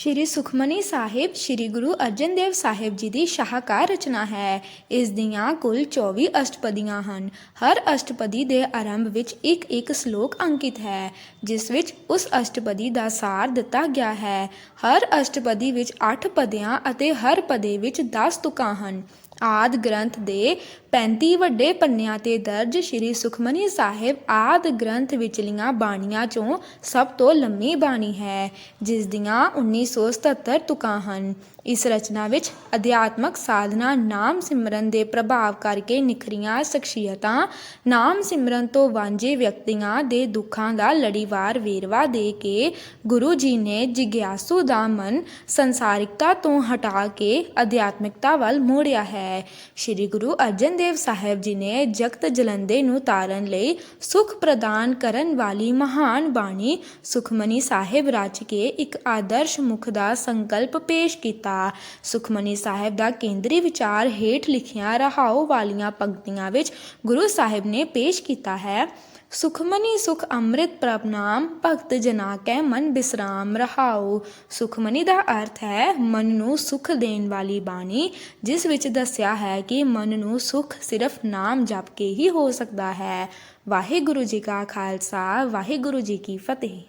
ਸ਼੍ਰੀ ਸੁਖਮਨੀ ਸਾਹਿਬ, ਸ਼੍ਰੀ ਗੁਰੂ ਅਰਜਨ ਦੇਵ ਸਾਹਿਬ ਜੀ ਦੀ ਸ਼ਾਹਕਾਰ ਰਚਨਾ ਹੈ। ਇਸ ਦੀਆਂ ਕੁੱਲ 24 ਅਸ਼ਟਪਦੀਆਂ ਹਨ। ਹਰ ਅਸ਼ਟਪਦੀ ਦੇ ਆਰੰਭ ਵਿੱਚ ਇੱਕ ਇੱਕ ਸ਼ਲੋਕ ਅੰਕਿਤ ਹੈ, ਜਿਸ ਵਿੱਚ ਉਸ ਅਸ਼ਟਪਦੀ ਦਾ ਸਾਰ ਦਿੱਤਾ ਗਿਆ ਹੈ। ਹਰ ਅਸ਼ਟਪਦੀ ਵਿੱਚ 8 ਪਦਿਆਂ ਅਤੇ ਹਰ ਪਦੇ ਵਿੱਚ 10 ਤੁਕਾਂ ਹਨ। ਆਦਿ ਗ੍ਰੰਥ ਦੇ 35 ਵੱਡੇ ਪੰਨਿਆਂ ਤੇ ਦਰਜ ਸ਼੍ਰੀ ਸੁਖਮਨੀ ਸਾਹਿਬ ਆਦਿ ਗ੍ਰੰਥ ਵਿਚਲੀਆਂ ਬਾਣੀਆਂ ਚੋਂ ਸਭ ਤੋਂ ਲੰਮੀ ਬਾਣੀ ਹੈ, ਜਿਸ ਦੀਆਂ 1977 ਤੁਕਾਂ ਹਨ। ਇਸ ਰਚਨਾ ਵਿੱਚ ਅਧਿਆਤਮਕ ਸਾਧਨਾ ਨਾਮ ਸਿਮਰਨ ਦੇ ਪ੍ਰਭਾਵ ਕਰਕੇ ਨਿਖਰੀਆਂ ਸ਼ਖਸੀਅਤਾਂ, ਨਾਮ ਸਿਮਰਨ ਤੋਂ ਵਾਂਝੇ ਵਿਅਕਤੀਆਂ ਦੇ ਦੁੱਖਾਂ ਦਾ ਲੜੀਵਾਰ ਵੇਰਵਾ ਦੇ ਕੇ ਗੁਰੂ ਜੀ ਨੇ ਜਿਗਿਆਸੂ ਦਾ ਮਨ ਸੰਸਾਰਿਕਤਾ ਤੋਂ ਹਟਾ ਕੇ ਅਧਿਆਤਮਿਕਤਾ ਵੱਲ ਮੋੜਿਆ ਹੈ। ਸ੍ਰੀ ਗੁਰੂ ਅਰਜਨ ਦੇਵ ਸਾਹਿਬ ਜੀ ਨੇ ਜਗਤ ਜਲੰਦੇ ਨੂੰ ਤਾਰਨ ਲਈ ਸੁਖ ਪ੍ਰਦਾਨ ਕਰਨ ਵਾਲੀ ਮਹਾਨ ਬਾਣੀ ਸੁਖਮਨੀ ਸਾਹਿਬ ਰਚ ਕੇ ਇੱਕ ਆਦਰਸ਼ ਮੁਖ ਦਾ ਸੰਕਲਪ ਪੇਸ਼ ਕੀਤਾ। ਸੁਖਮਨੀ ਸਾਹਿਬ ਦਾ ਕੇਂਦਰੀ ਵਿਚਾਰ ਹੇਠ ਲਿਖੀਆਂ ਰਹਾਉ ਵਾਲੀਆਂ ਪੰਕਤੀਆਂ ਵਿੱਚ ਗੁਰੂ ਸਾਹਿਬ ਨੇ ਪੇਸ਼ ਕੀਤਾ ਹੈ। ਸੁਖਮਨੀ ਸੁਖ ਅੰਮ੍ਰਿਤ ਪ੍ਰਭਨਾਮ ਭਗਤ ਜਨਾ ਕੈ ਮਨ ਬਿਸਰਾਮ ਰਹਾਉ ਸੁਖਮਨੀ ਦਾ ਅਰਥ ਹੈ ਮਨ ਨੂੰ ਸੁਖ ਦੇਣ ਵਾਲੀ ਬਾਣੀ, ਜਿਸ ਵਿੱਚ ਦੱਸਿਆ ਹੈ ਕਿ ਮਨ ਨੂੰ ਸੁਖ ਸਿਰਫ ਨਾਮ ਜਪ ਕੇ ਹੀ ਹੋ ਸਕਦਾ ਹੈ। ਵਾਹਿਗੁਰੂ ਜੀ ਕਾ ਖਾਲਸਾ, ਵਾਹਿਗੁਰੂ ਜੀ ਕੀ ਫਤਿਹ।